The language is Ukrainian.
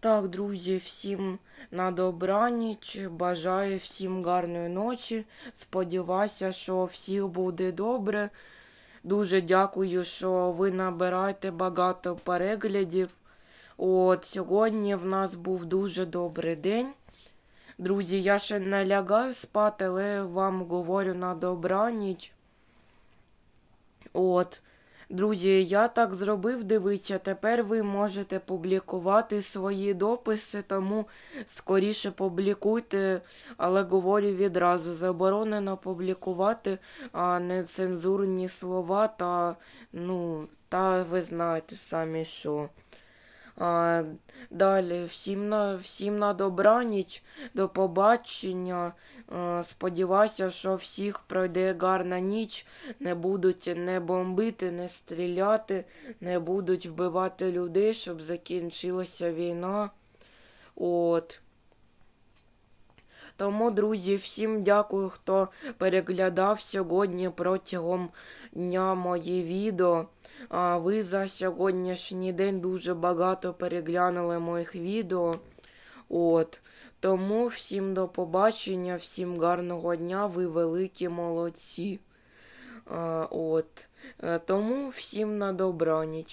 Так, друзі, всім на добраніч. Бажаю всім гарної ночі. Сподіваюся, що всіх буде добре. Дуже дякую, що ви набираєте багато переглядів. От сьогодні в нас був дуже добрий день. Друзі, я ще не лягаю спати, але вам говорю на добраніч. От. Друзі, я так зробив, дивіться, тепер ви можете публікувати свої дописи, тому скоріше публікуйте, але говорю відразу, заборонено публікувати а, нецензурні слова та, ну, та ви знаєте самі що. А, далі, всім на, всім на добраніч, до побачення. А, сподіваюся, що всіх пройде гарна ніч, не будуть не бомбити, не стріляти, не будуть вбивати людей, щоб закінчилася війна. От. Тому, друзі, всім дякую, хто переглядав сьогодні протягом дня мої відео. Ви за сьогоднішній день дуже багато переглянули моїх відео. От. Тому всім до побачення, всім гарного дня, ви великі молодці. От. Е, Тому всім на добраніч.